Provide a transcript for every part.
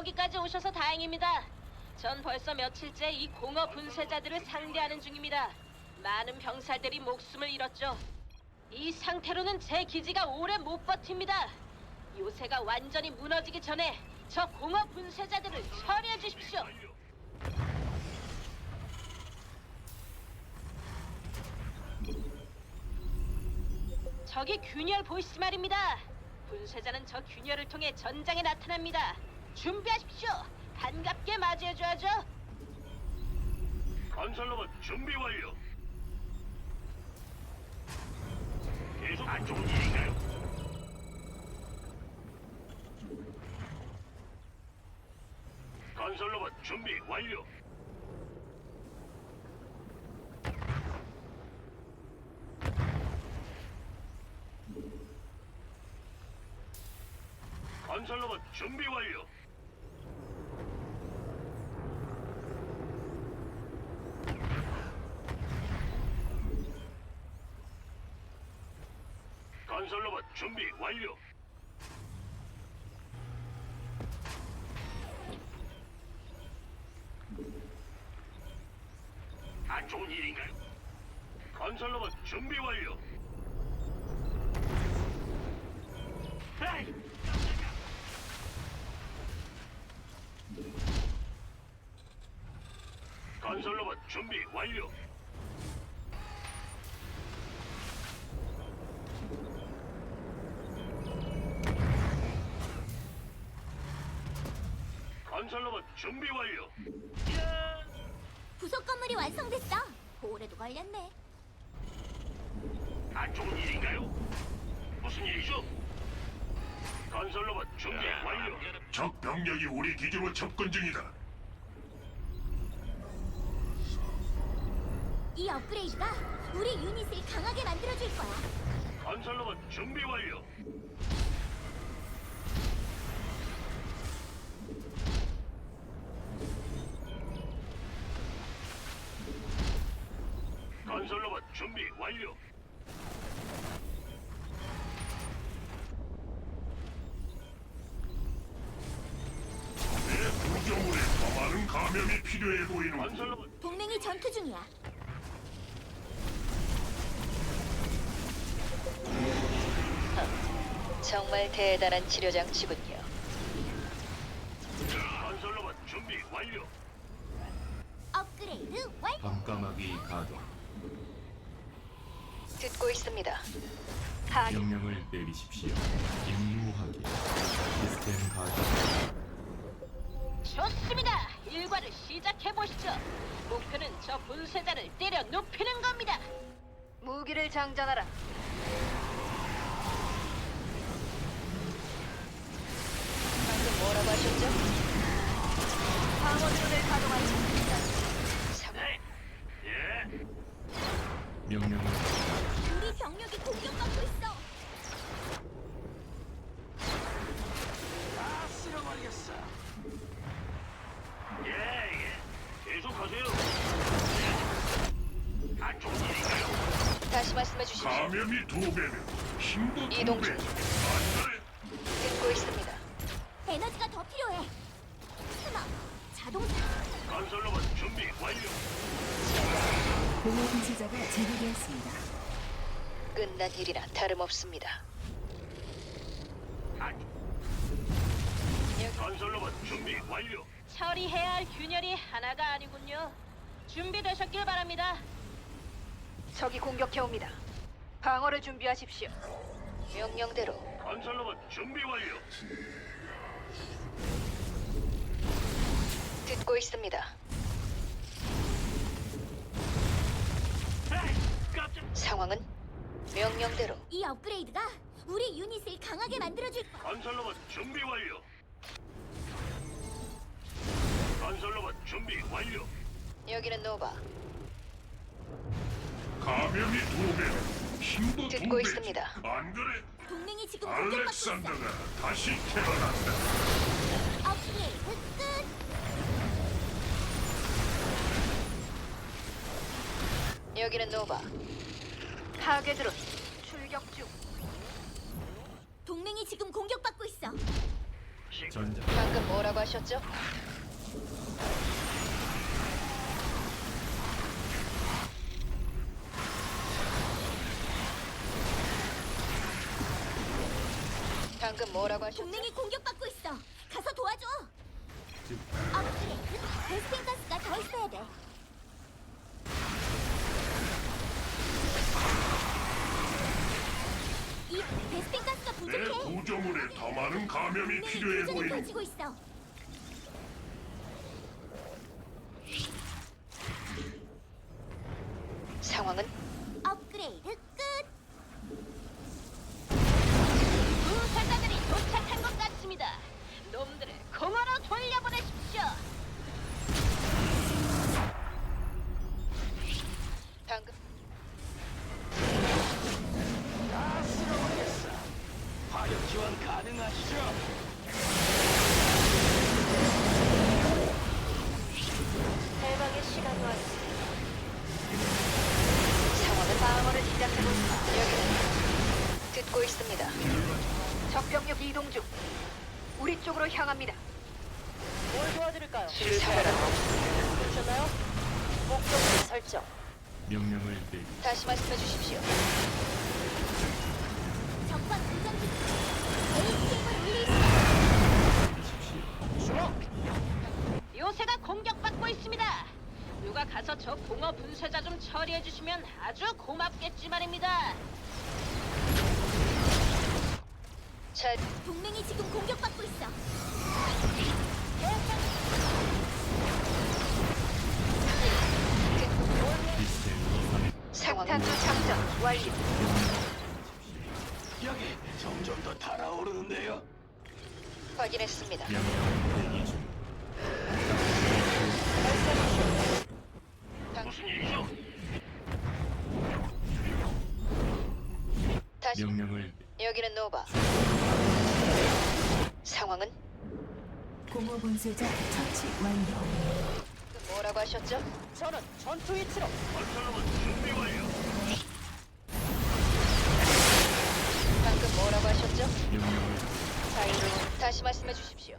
여기까지 오셔서 다행입니다. 전 벌써 며칠째 이 공허 분쇄자들을 상대하는 중입니다. 많은 병사들이 목숨을 잃었죠. 이 상태로는 제 기지가 오래 못 버팁니다. 요새가 완전히 무너지기 전에 저 공허 분쇄자들을 처리해 주십시오. 저기 균열 보이시 말입니다. 분쇄자는 저 균열을 통해 전장에 나타납니다. 준비하십시오. 반갑게 맞이해줘야죠. 건설로봇 준비 완료. 계속 안 좋은 일인가요? 건설로봇 준비 완료. 건설로봇 준비 완료. 건설로봇 준비 완료. 안 좋은 일인가요? 건설로봇 준비 완료. 에이! 건설로봇 준비 완료. 건설로봇 준비 완료. 부속 건물이 완성됐어. 오래도 걸렸네. 안 좋은 일인가요? 무슨 일이죠? 건설 로봇 준비 완료. 적 병력이 우리 기지로 접근 중이다. 이 업그레이드가 우리 유닛을 강하게 만들어줄 거야. 건설 로봇 준비 완료. 건설 로봇 준비 완료. 내 구조물에 더 많은 감염이 필요해 보이는 건설 로봇 동맹이 전투 중이야. 정말 대단한 치료 장치군요. 건설 로봇 준비 완료. 업그레이드 완. 밤까마귀 가동 듣고 있습니다. 하기 명령을 내리십시오. 임무 확인 시스템 가동 좋습니다. 일과를 시작해 보시죠. 목표는 저 분쇄자를 때려 눕히는 겁니다. 무기를 장전하라. 방금 뭐라고 하셨죠? 방어드론을. 예. 명령을 다시 말씀해 주십시오. 감염이 두 배면 힘도 두 이동 배. 중. 그래? 듣고 있습니다. 에너지가 더 필요해. 스마, 자동차. 건설로봇 준비 완료. 공허 분쇄자가 제거되었습니다. 끝난 일이나 다름없습니다. 안. 건설로봇 준비 완료. 처리해야 할 균열이 하나가 아니군요. 준비되셨길 바랍니다. 적이 공격해 옵니다. 방어를 준비하십시오. 명령대로 건설로봇 준비 완료. 듣고 있습니다. 에이, 깜짝. 상황은 명령대로 이 업그레이드가 우리 유닛을 강하게 만들어줄 거야. 건설로봇 준비 완료. 건설로봇 준비 완료. 여기는 노바. 감염이 두 배면 힘도 두 듣고 배. 있습니다. 안 그래? 동맹이 지금 공격받고 있어. 알렉산더가 다시 태어난다. 업그레이드 끝. 여기는 노바. 파괴 드론 출격 중. 동맹이 지금 공격받고 있어. 방금 뭐라고 하셨죠? 뭐라고 하셨죠? 동맹이 공격받고 있어. 가서 도와줘. 즉 업그레이드. 베스핀 가스가 더 있어야 돼. 이 베스핀 가스가 내 부족해. 구조물에 더 많은 감염이 동맹이 필요해 교전을 보이는 펼치고 있어. 상황은 업그레이드 놈들을 공허로 돌려보내십시오. 방금 화력 지원 가능하시죠? 해방의 시간이 왔습니다. 상황은 방어를 시작해볼까? 여기는 듣고 있습니다. 적병력 이동 중. 우리 쪽으로 향합니다. 뭘 도와드릴까요? 실사라 보셨나요? 목표 설정. 명령을 내리 다시 말씀해 주십시오. 적과 교전 중. ATM을 올릴 수 내리십시오. 요새가 공격받고 있습니다. 누가 가서 저 공허 분쇄자 좀 처리해 주시면 아주 고맙겠지 말입니다. 자, 동맹이 지금 공격받 상탄 장전 완료. 여기 점점 더 달아오르는데요. 확인했습니다. 무슨 일이죠? 다시 명령을 여기는 노바. 상황은 공허 분쇄자 처치 완료. 하셨죠? 저는 전투 위치로 건설로봇 준비 완료. 방금 뭐라고 하셨죠? 명령을 자유로운 다시 말씀해 주십시오.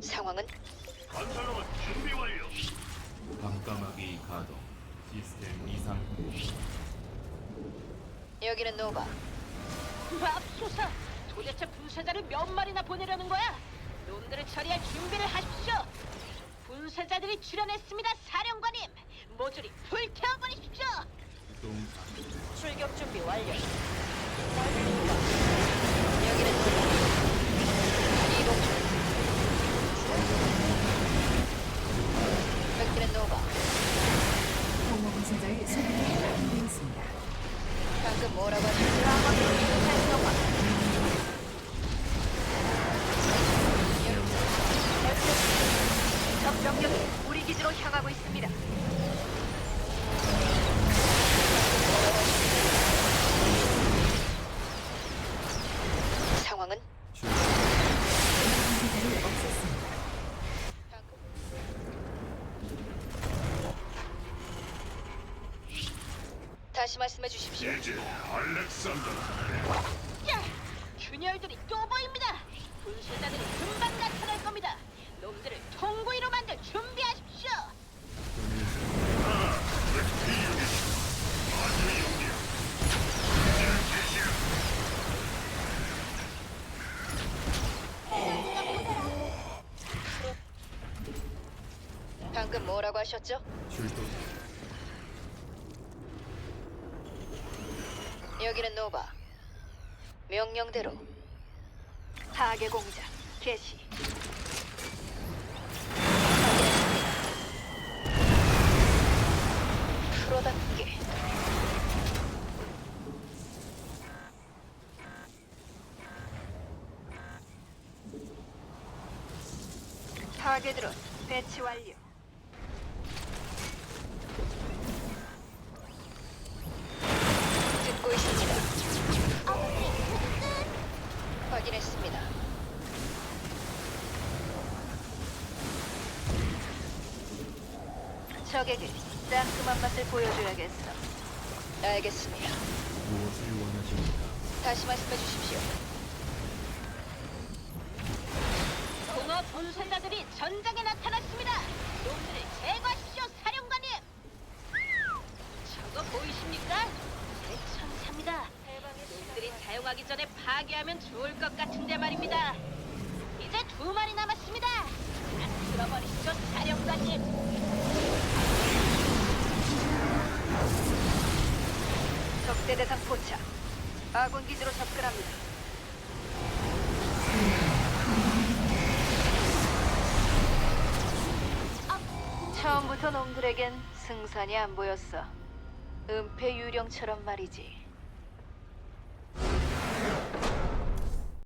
상황은 건설로봇 준비 완료. 밤까마귀 가동 시스템 이상 여기는 노바. 맙소사. 도대체 분쇄자를 몇 마리나 보내려는 거야? 놈들을 처리할 준비를 하십시오. 분쇄자들이 출연했습니다, 사령관님. 모조리 불태워버리십시오. 동 출격 준비 완료. 다시 말씀해 주십시오. 이제 알렉산더 야! 균열들이 또 보입니다. 분쇄자들이 금방 나타날 겁니다. 놈들을 통구이로 만들 준비하십시오. 방금 뭐라고 하셨죠? 출동 여기는 노바. 명령대로 파괴 공작 개시. 프로답게 파괴 드론 배치 완료. 확인했습니다. 적에게 따끔한 맛을 보여줘야겠어. 알겠습니다. 무엇을 원하십니까? 다시 말씀해 주십시오. 분쇄자들이 전장에 나타났습니다. 놈들을 제거하십시오, 사령관님. 저거 보이십니까? 대천사입니다. 놈들이 사용하기 전에 파괴 하면 좋을 것 같은데 말입니다. 이제 두 마리 남았습니다. 다 들어버리시죠, 사령관님. 적대 대상 포착. 아군 기지로 접근합니다. 처음부터 놈들에겐 승산이 안 보였어. 은폐 유령처럼 말이지.